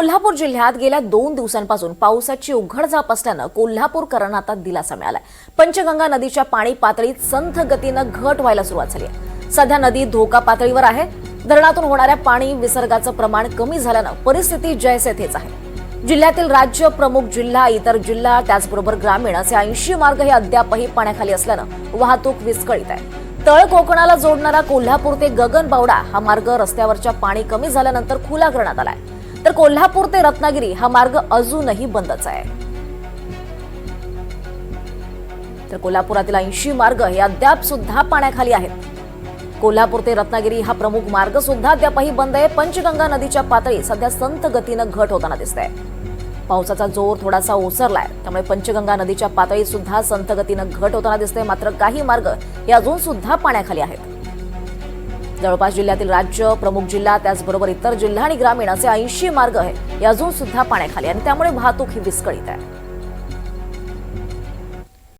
कोल्हापूर जिल्ह्यात गेल्या दोन दिवसांपासून पावसाची उघड जाप असल्यानं कोल्हापूरकरांना आता दिलासा मिळालाय. पंचगंगा नदीच्या पाणी पातळीत संथ गतीनं घट व्हायला सुरुवात झाली आहे. सध्या नदी धोका पातळीवर आहे. धरणातून होणाऱ्या पाणी विसर्गाचं प्रमाण कमी झाल्यानं परिस्थिती जैसे थेच आहे. जिल्ह्यातील राज्य प्रमुख जिल्हा इतर जिल्हा त्याचबरोबर ग्रामीण असे ऐंशी मार्ग हे अद्यापही पाण्याखाली असल्यानं वाहतूक विस्कळीत आहे. तळ कोकणाला जोडणारा कोल्हापूर ते गगनबावडा हा मार्ग रस्त्यावरच्या पाणी कमी झाल्यानंतर खुला करण्यात आलाय. तर कोल्हापूर ते रत्नागिरी हा मार्ग अजूनही बंदच आहे. तर कोल्हापुरातील ऐंशी मार्ग हे अद्याप सुद्धा पाण्याखाली आहेत. कोल्हापूर ते रत्नागिरी हा प्रमुख मार्ग सुद्धा अद्यापही बंद आहे. पंचगंगा नदीच्या पातळी सध्या संत गतीनं घट होताना दिसत आहे पावसाचा जोर थोडासा ओसरलाय. त्यामुळे पंचगंगा नदीच्या पातळीत सुद्धा संत गतीनं घट होताना दिसते मात्र काही मार्ग हे अजून सुद्धा पाण्याखाली आहेत. जवळपास जिल्ह्यातील राज्य प्रमुख जिल्हा त्याचबरोबर इतर जिल्हा आणि ग्रामीण असे ऐंशी मार्ग आहे हे अजून सुद्धा पाण्याखाली आणि त्यामुळे वाहतूक ही विस्कळीत आहे.